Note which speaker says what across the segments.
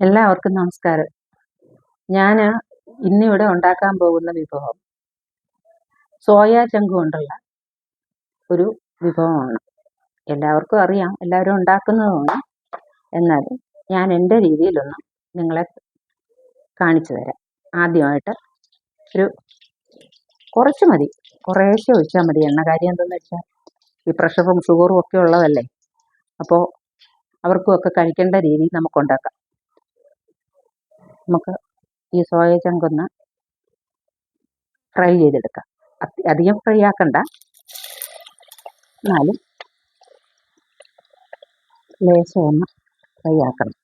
Speaker 1: എല്ലാവർക്കും നമസ്കാരം. ഞാൻ ഇന്നിവിടെ ഉണ്ടാക്കാൻ പോകുന്ന വിഭവം സോയാ ചങ്ക് കൊണ്ടുള്ള ഒരു വിഭവമാണ്. എല്ലാവർക്കും അറിയാം എല്ലാവരും ഉണ്ടാക്കുന്നതുമാണ്. എന്നാലും ഞാൻ എന്റെ രീതിയിലൊന്നും നിങ്ങളെ കാണിച്ചു തരാം. ആദ്യമായിട്ട് ഒരു കുറച്ച് മതി. കുറേശ്ശെ ഒഴിച്ചാൽ മതി. എണ്ണ കാര്യം എന്തെന്ന് വെച്ചാൽ ഈ പ്രഷറും ഷുഗറും ഒക്കെ ഉള്ളതല്ലേ? അപ്പോൾ അവർക്കും ഒക്കെ കഴിക്കേണ്ട രീതിയിൽ നമുക്ക് ഉണ്ടാക്കാം. നമുക്ക് ഈ സോയ ചങ്കൊന്ന് ഫ്രൈ ചെയ്തെടുക്കാം. അധികം ഫ്രൈ ആക്കണ്ട. എന്നാലും ലേശം ഒന്ന് ഫ്രൈ ആക്കണം.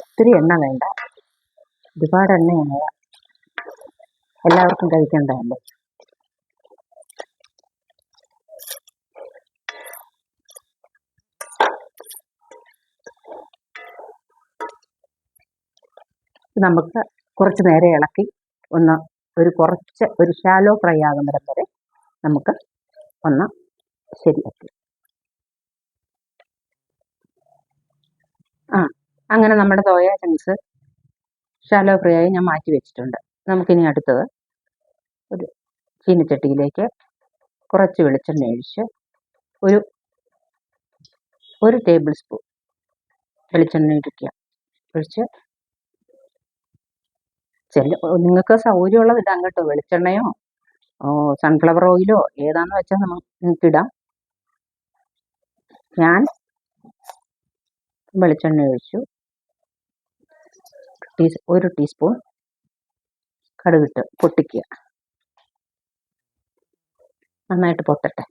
Speaker 1: ഒത്തിരി എണ്ണ വേണ്ട. ഒരുപാട് എണ്ണയാണ്. എല്ലാവർക്കും കഴിക്കേണ്ടതല്ലേ? നമുക്ക് കുറച്ച് നേരം ഇളക്കി ഒന്ന് ഒരു കുറച്ച് ഒരു ഷാലോ ഫ്രൈ ആകുന്നിടം വരെ നമുക്ക് ഒന്ന് ശരിയാക്കി. ആ അങ്ങനെ നമ്മുടെ തോയ ചങ്ക്സ് ഷാലോ ഫ്രൈ ആയി ഞാൻ മാറ്റി വെച്ചിട്ടുണ്ട്. നമുക്കിനി അടുത്തത് ഒരു ചീനച്ചട്ടിയിലേക്ക് കുറച്ച് വെളിച്ചെണ്ണ ഒഴിച്ച് ഒരു ഒരു ടേബിൾ സ്പൂൺ വെളിച്ചെണ്ണ ഇടിക്കുക ഒഴിച്ച് ചില നിങ്ങൾക്ക് സൗകര്യമുള്ളത് ഇടാം കേട്ടോ. വെളിച്ചെണ്ണയോ സൺഫ്ലവർ ഓയിലോ ഏതാന്ന് വെച്ചാൽ നിങ്ങൾക്ക് ഇടാം. ഞാൻ വെളിച്ചെണ്ണ ഒഴിച്ചു. ടീ ഒരു ടീസ്പൂൺ കടുകിട്ട് പൊട്ടിക്കുക. നന്നായിട്ട് പൊട്ടട്ടെ.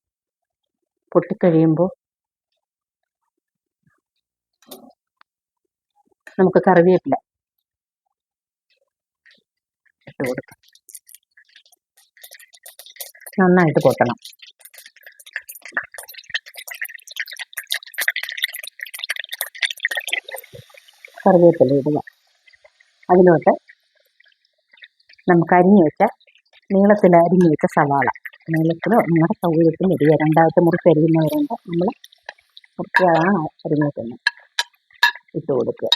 Speaker 1: പൊട്ടിക്കഴിയുമ്പോൾ നമുക്ക് കറിവേപ്പില ഇട്ട് കൊടുക്കാം നന്നായിട്ട് പൊട്ടണം. കറിവേപ്പില ഇടുക. അതിലോട്ട് നമുക്ക് അരിഞ്ഞു വെച്ച നീളത്തിൽ അരിഞ്ഞു വെച്ച സവാള. നീളത്തിലോ നിങ്ങളുടെ സൗകര്യത്തിൽ ഇടുക. രണ്ടാമത്തെ മുറിച്ച് അരിയുന്നവരുണ്ട് നമ്മൾ കുറച്ച് അരിഞ്ഞു തന്നെ ഇട്ട് കൊടുക്കുക.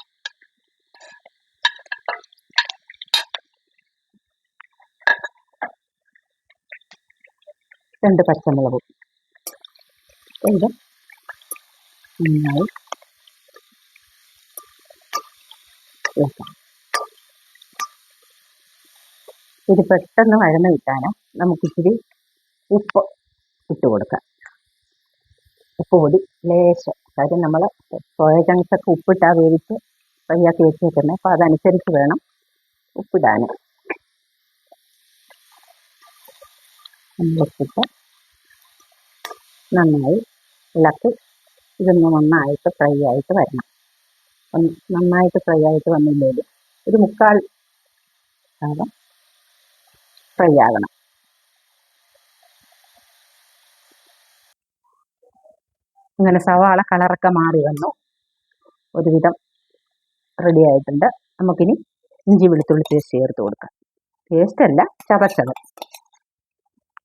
Speaker 1: രണ്ട് പച്ചമുളകും. നന്നായി ഇത് പെട്ടെന്ന് വഴന്ന് കിട്ടാൻ നമുക്കിച്ചിരി ഉപ്പ് ഇട്ട് കൊടുക്കാം. ഉപ്പ് പൊടി ലേശം. കാര്യം നമ്മൾ സോയ ചങ്ക്സ് ഒക്കെ ഉപ്പിട്ടാ വേവിച്ച് പയ്യാക്കി വെച്ചേക്കുന്നത് അപ്പോൾ അതനുസരിച്ച് വേണം ഉപ്പിടാൻ ഉപ്പിട്ട് നന്നായി ഇളക്കി ഇതൊന്ന് നന്നായിട്ട് ഫ്രൈ ആയിട്ട് വരണം. നന്നായിട്ട് ഫ്രൈ ആയിട്ട് വന്നില്ലെങ്കിൽ ഒരു മുക്കാൽ ഭാഗം ഫ്രൈ ആകണം അങ്ങനെ സവാള കളറൊക്കെ മാറി വന്നു. ഒരുവിധം റെഡി ആയിട്ടുണ്ട്. നമുക്കിനി ഇഞ്ചി വെളുത്തുള്ളി പേസ്റ്റ് ചേർത്ത് കൊടുക്കാം. പേസ്റ്റ് അല്ല ചതച്ചത്.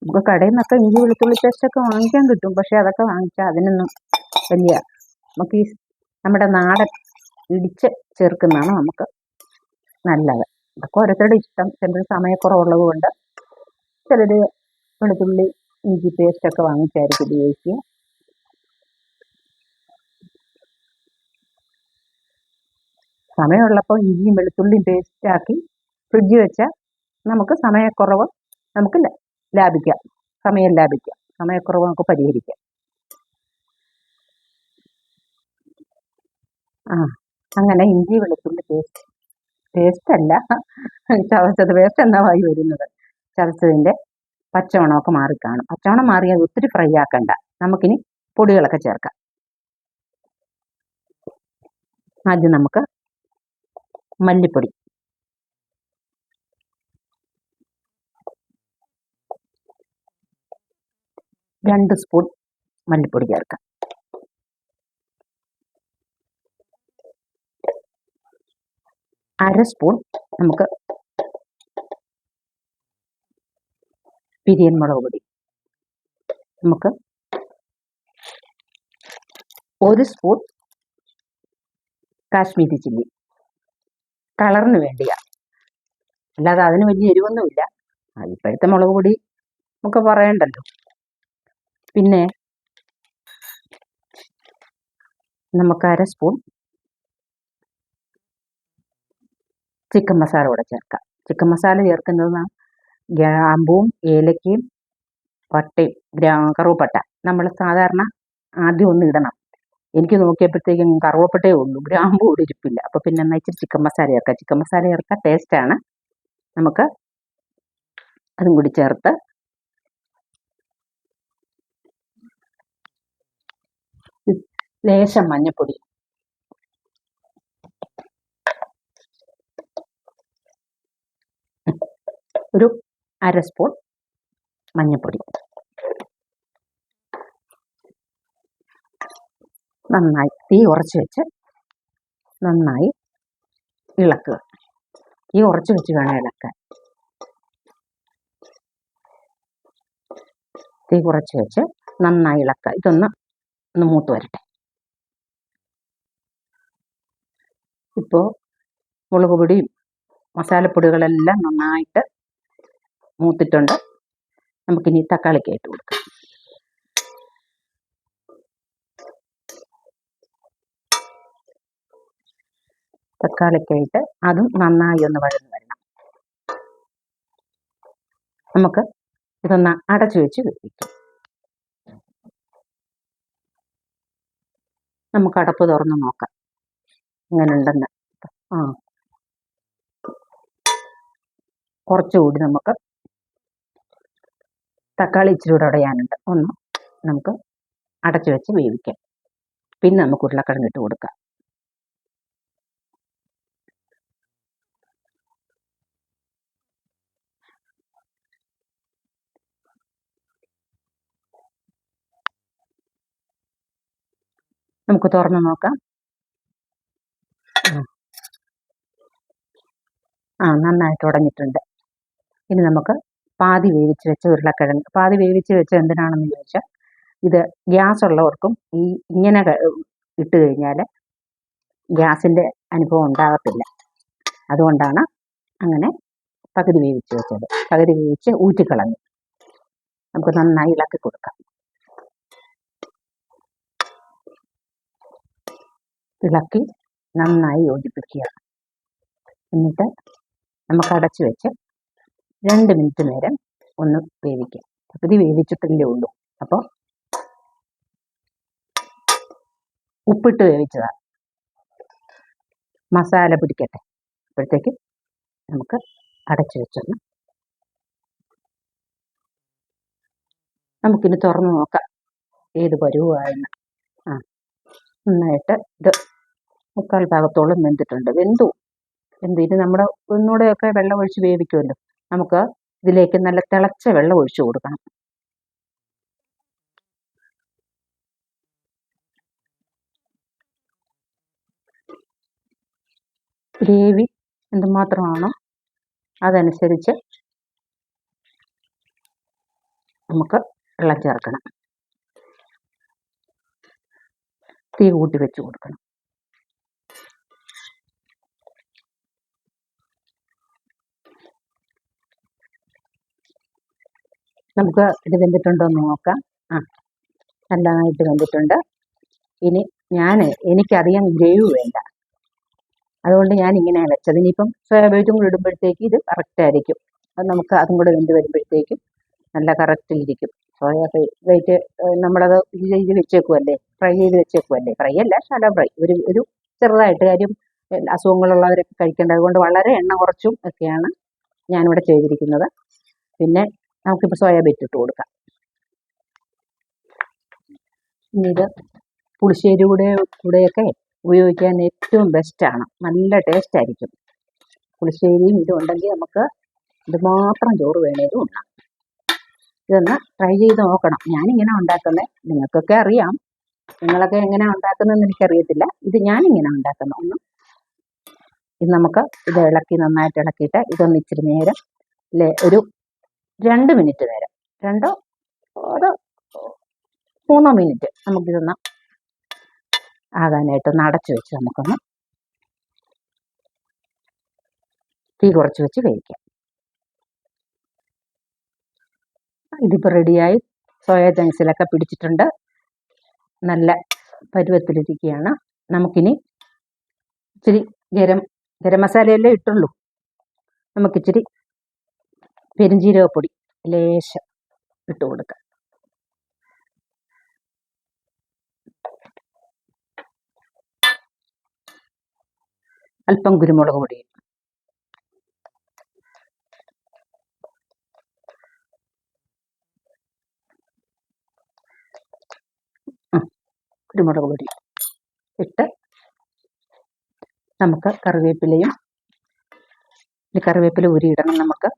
Speaker 1: നമുക്ക് കടയിൽ നിന്നൊക്കെ ഇഞ്ചി വെളുത്തുള്ളി പേസ്റ്റ് ഒക്കെ വാങ്ങിക്കാൻ കിട്ടും. പക്ഷെ അതൊക്കെ വാങ്ങിച്ചാൽ അതിനൊന്നും വലിയ നമുക്ക് ഈ നമ്മുടെ നാടൻ ഇടിച്ച് ചേർക്കുന്നതാണ് നമുക്ക് നല്ലത്. അതൊക്കെ ഓരോരുത്തരുടെ ഇഷ്ടം. ചിലർ സമയക്കുറവുള്ളത് കൊണ്ട് ചിലർ വെളുത്തുള്ളി ഇഞ്ചി പേസ്റ്റ് ഒക്കെ വാങ്ങിച്ചായിരിക്കും ഉപയോഗിക്കുക. സമയമുള്ളപ്പോൾ ഇഞ്ചിയും വെളുത്തുള്ളിയും പേസ്റ്റ് ആക്കി ഫ്രിഡ്ജിൽ വെച്ചാൽ നമുക്ക് സമയക്കുറവ് നമുക്ക് ല- ലാഭിക്കാം. സമയം ലാഭിക്കാം. സമയക്കുറവ് നമുക്ക് പരിഹരിക്കാം. ആ അങ്ങനെ ഇഞ്ചി വെളുത്തുള്ളി പേസ്റ്റ് പേസ്റ്റ് അല്ല. ചതച്ചത് പേസ്റ്റ് എന്നാ വായി വരുന്നത്? ചതച്ചതിന്റെ പച്ചമണമൊക്കെ മാറിക്കാണും പച്ചവണം മാറിയാൽ ഒത്തിരി ഫ്രൈ ആക്കണ്ട. നമുക്കിനി പൊടികളൊക്കെ ചേർക്കാം. ആദ്യം നമുക്ക് മല്ലിപ്പൊടി. രണ്ട് സ്പൂൺ മല്ലിപ്പൊടി ചേർക്കാം. അര സ്പൂൺ നമുക്ക് പിരിയൻ മുളക് പൊടി. നമുക്ക് ഒരു സ്പൂൺ കാശ്മീരി ചില്ലി. കളറിന് വേണ്ടിയാ. അല്ലാതെ അതിന് വലിയ എരിവൊന്നുമില്ല. ഇപ്പോഴത്തെ മുളക് പൊടി നമുക്ക് പറയണ്ടല്ലോ. പിന്നെ നമുക്ക് അര സ്പൂൺ ചിക്കൻ മസാല കൂടെ ചേർക്കാം. ചിക്കൻ മസാല ചേർക്കുന്നത് ഗ്രാമ്പൂവും ഏലക്കയും പട്ടയും ഗ്രാ കറുവപ്പട്ട നമ്മൾ സാധാരണ ആദ്യം ഒന്ന് ഇടണം. എനിക്ക് നോക്കിയപ്പോഴത്തേക്കും കറുവപ്പട്ടയേ ഉള്ളൂ ഗ്രാമ്പൂ കൂടി ഇരിപ്പില്ല. അപ്പോൾ പിന്നെ എന്നാൽ ഇച്ചിരി ചിക്കൻ മസാല ചേർക്കാം. ചിക്കൻ മസാല ചേർക്കാം ടേസ്റ്റാണ് നമുക്ക് അതും കൂടി ചേർത്ത് ലേശം മഞ്ഞപ്പൊടി. ഒരു അര സ്പൂൺ മഞ്ഞപ്പൊടി. നന്നായി തീ ഉറച്ച് വെച്ച് നന്നായി ഇളക്കുക. തീ ഉറച്ച് വെച്ച് വേണം ഇളക്കാൻ. തീ കുറച്ച് വെച്ച് നന്നായി ഇളക്കുക. ഇതൊന്ന് ഒന്ന് മൂത്ത് വരട്ടെ. ഇപ്പോൾ മുളക് പൊടിയും മസാലപ്പൊടികളെല്ലാം നന്നായിട്ട് മൂത്തിട്ടുണ്ട്. നമുക്കിനി തക്കാളിക്ക് ഇട്ട് കൊടുക്കാം. തക്കാളിക്കായിട്ട് അതും നന്നായി ഒന്ന് വഴന്ന് വരണം. നമുക്ക് ഇതൊന്ന് അടച്ചു വെച്ച് വേവിക്കാം നമുക്ക് അടപ്പ് തുറന്ന് നോക്കാം. ഇങ്ങനെ ഉണ്ടെന്ന് ആ. കുറച്ചുകൂടി നമുക്ക് തക്കാളി ഇച്ചിരി കൂടെ ഉടയാനുണ്ട് ഒന്ന് നമുക്ക് അടച്ചു വെച്ച് വേവിക്കാം. പിന്നെ നമുക്ക് ഉരുളക്കിഴങ്ങ് ഇട്ട് കൊടുക്കാം. നമുക്ക് തുറന്ന് നോക്കാം. ആ. നന്നായിട്ട് ഉടഞ്ഞിട്ടുണ്ട്. ഇനി നമുക്ക് പാതി വേവിച്ച് വെച്ച ഉരുളക്കിഴങ്ങ്. പാതി വേവിച്ച് വെച്ച എന്തിനാണെന്ന് ചോദിച്ചാൽ ഇത് ഗ്യാസ് ഉള്ളവർക്കും ഈ ഇങ്ങനെ ഇട്ട് കഴിഞ്ഞാൽ ഗ്യാസിന്റെ അനുഭവം ഉണ്ടാകത്തില്ല. അതുകൊണ്ടാണ് അങ്ങനെ പകുതി വേവിച്ച് വെച്ചത്. പകുതി വേവിച്ച് ഊറ്റിക്കളഞ്ഞു. നമുക്ക് നന്നായി ഇളക്കി കൊടുക്കാം. ഇളക്കി നന്നായി യോജിപ്പിക്കുക. എന്നിട്ട് നമുക്ക് അടച്ചു വെച്ച് രണ്ട് മിനിറ്റ് നേരം ഒന്ന് വേവിക്കാം. പകുതി വേവിച്ചിട്ടല്ലേ ഉള്ളൂ. അപ്പോൾ ഉപ്പിട്ട് വേവിച്ചതാ മസാല പിടിക്കട്ടെ. അപ്പോഴത്തേക്ക് നമുക്ക് അടച്ചു വെച്ചൊന്ന് നമുക്കിനി തുറന്ന് നോക്കാം. ഏത് പരുവായെന്ന് ആ നന്നായിട്ട് ഇത് മുക്കാൽ ഭാഗത്തോളം വെന്തിട്ടുണ്ട്. വെന്തു. വെന്ത് ഇനി നമ്മുടെ ഒന്നുകൂടെയൊക്കെ വെള്ളം ഒഴിച്ച് വേവിക്കുമല്ലോ. നമുക്ക് ഇതിലേക്ക് നല്ല തിളച്ച വെള്ളം ഒഴിച്ചു കൊടുക്കണം. ഗ്രേവി എന്തുമാത്രമാണോ അതനുസരിച്ച് നമുക്ക് വെള്ളം ചേർക്കണം. തീ കൂട്ടി വെച്ച് കൊടുക്കണം. നമുക്ക് ഇത് വെന്തിട്ടുണ്ടോ എന്ന് നോക്കാം. ആ നല്ലതായിട്ട് വെന്തിട്ടുണ്ട്. ഇനി ഞാൻ എനിക്കധികം ഗ്രേവ് വേണ്ട. അതുകൊണ്ട് ഞാൻ ഇങ്ങനെ വെച്ചത് ഇനിയിപ്പം സോയാബീറ്റും കൂടി ഇടുമ്പോഴത്തേക്ക് ഇത് കറക്റ്റ് ആയിരിക്കും. അത് നമുക്ക് അതും കൂടെ വെന്ത് വരുമ്പോഴത്തേക്കും നല്ല കറക്റ്റിലിരിക്കും സോയ വെയിറ്റ് നമ്മളത് ഇത് ചെയ്ത് വെച്ചേക്കുമല്ലേ ഫ്രൈ ചെയ്ത് വെച്ചേക്കുമല്ലേ ഫ്രൈ അല്ല ഷാലോ ഫ്രൈ. ഒരു ഒരു ചെറുതായിട്ട് കാര്യം അസുഖങ്ങളുള്ളവരൊക്കെ കഴിക്കേണ്ടത് അതുകൊണ്ട് വളരെ എണ്ണ കുറച്ചും ഒക്കെയാണ് ഞാനിവിടെ ചെയ്തിരിക്കുന്നത്. പിന്നെ നമുക്കിപ്പോൾ സോയാബീറ്റ് ഇട്ട് കൊടുക്കാം. പിന്നീട് ഇത് പുളിശ്ശേരി കൂടെ കൂടെയൊക്കെ ഉപയോഗിക്കാൻ ഏറ്റവും ബെസ്റ്റാണ് നല്ല ടേസ്റ്റ് ആയിരിക്കും. പുളിശ്ശേരിയും ഇതും ഉണ്ടെങ്കിൽ നമുക്ക് ഇതുമാത്രം ചോറ് വേണേലും ഉണ്ടാക്കാം. ഇതൊന്ന് ട്രൈ ചെയ്ത് നോക്കണം. ഞാനിങ്ങനെ ഉണ്ടാക്കുന്നത് നിങ്ങൾക്കൊക്കെ അറിയാം. നിങ്ങളൊക്കെ എങ്ങനെ ഉണ്ടാക്കുന്നതെന്ന് എനിക്കറിയത്തില്ല. ഇത് ഞാനിങ്ങനെ ഉണ്ടാക്കുന്ന. ഒന്ന് ഇത് നമുക്ക് ഇത് ഇളക്കി നന്നായിട്ട് ഇളക്കിയിട്ട് ഇതൊന്ന് ഇച്ചിരി നേരം ഒരു രണ്ട് മിനിറ്റ് നേരം. രണ്ടോ? ഒരു മൂന്നോ മിനിറ്റ് നമുക്കിതൊന്ന് ആകാനായിട്ട് ഒന്ന് അടച്ചു വെച്ച് നമുക്കൊന്ന് തീ കുറച്ച് വെച്ച് വേവിക്കാം. ഇതിപ്പോൾ റെഡിയായി സോയാ ചങ്ക്സിലൊക്കെ പിടിച്ചിട്ടുണ്ട്. നല്ല പരുവത്തിലിരിക്കുകയാണ്. നമുക്കിനി ഇച്ചിരി ഗരം ഗരം മസാലയല്ലേ ഇട്ടുള്ളൂ. നമുക്കിച്ചിരി പെരുംജീരകപ്പൊടി ലേശം ഇട്ട് കൊടുക്കാം. അല്പം കുരുമുളക് പൊടി. കുരുമുളക് പൊടി ഇട്ട് നമുക്ക് കറിവേപ്പിലയും കറിവേപ്പില ഉരിയിടണം നമുക്ക്.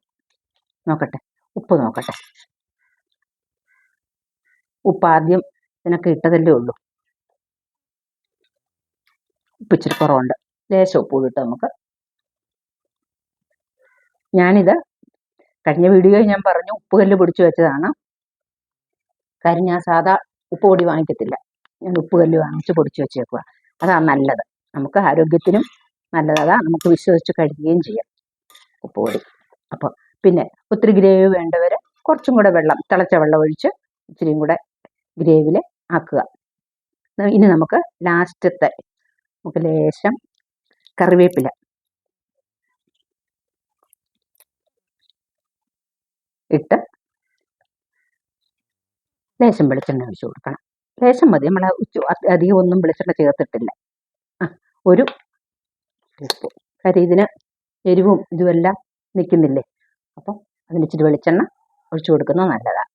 Speaker 1: നോക്കട്ടെ. ഉപ്പ് നോക്കട്ടെ. ഉപ്പ് ആദ്യം ഇതിനൊക്കെ ഇട്ടതല്ലേ ഉള്ളൂ. ഉപ്പ് ഇച്ചിരി കുറവുണ്ട്. ലേശം ഉപ്പ് ഇട്ട് നമുക്ക് ഞാനിത് കഴിഞ്ഞ വീഡിയോയിൽ ഞാൻ പറഞ്ഞു ഉപ്പ് കല്ല് പിടിച്ചു വെച്ചതാണ്. കാര്യം ഞാൻ സാധാ ഉപ്പ് പൊടി വാങ്ങിക്കത്തില്ല. ഞാൻ ഉപ്പ് കല്ല് വാങ്ങിച്ച് പൊടിച്ചു വെച്ചേക്കുക അതാണ് നല്ലത്. നമുക്ക് ആരോഗ്യത്തിനും നല്ലത്. അതാ നമുക്ക് വിശ്വസിച്ച് കഴിക്കുകയും ചെയ്യാം. ഉപ്പ് പൊടി. അപ്പോൾ പിന്നെ ഒത്തിരി ഗ്രേവി വേണ്ടവർ കുറച്ചും കൂടെ വെള്ളം തിളച്ച വെള്ളം ഒഴിച്ച് ഇച്ചിരിയും കൂടെ ഗ്രേവിയിൽ ആക്കുക. ഇനി നമുക്ക് ലാസ്റ്റത്തെ നമുക്ക് ലേശം കറിവേപ്പില. ഇട്ട് ലേശം വെളിച്ചെണ്ണ ഒഴിച്ചു കൊടുക്കണം. ലേശം മതി നമ്മൾ ഉച്ച അധികം ഒന്നും വെളിച്ചെണ്ണ ചേർത്തിട്ടില്ല. ആ ഒരു ടീസ്പൂൺ കാര്യം ഇതിന് എരിവും ഇതുമെല്ലാം നിൽക്കുന്നില്ലേ അപ്പം അതിന് ഇച്ചിരി വെളിച്ചെണ്ണ ഒഴിച്ചു കൊടുക്കുന്നത് നല്ലതാണ്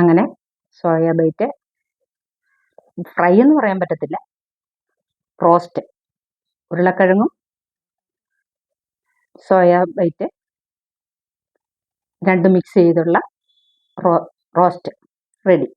Speaker 1: അങ്ങനെ സോയ ബൈറ്റ് ഫ്രൈ എന്ന് പറയാൻ പറ്റത്തില്ല. റോസ്റ്റ് ഉരുളക്കിഴങ്ങും സോയ ബൈറ്റ് രണ്ടും മിക്സ് ചെയ്തുള്ള റോസ്റ്റ് റെഡി.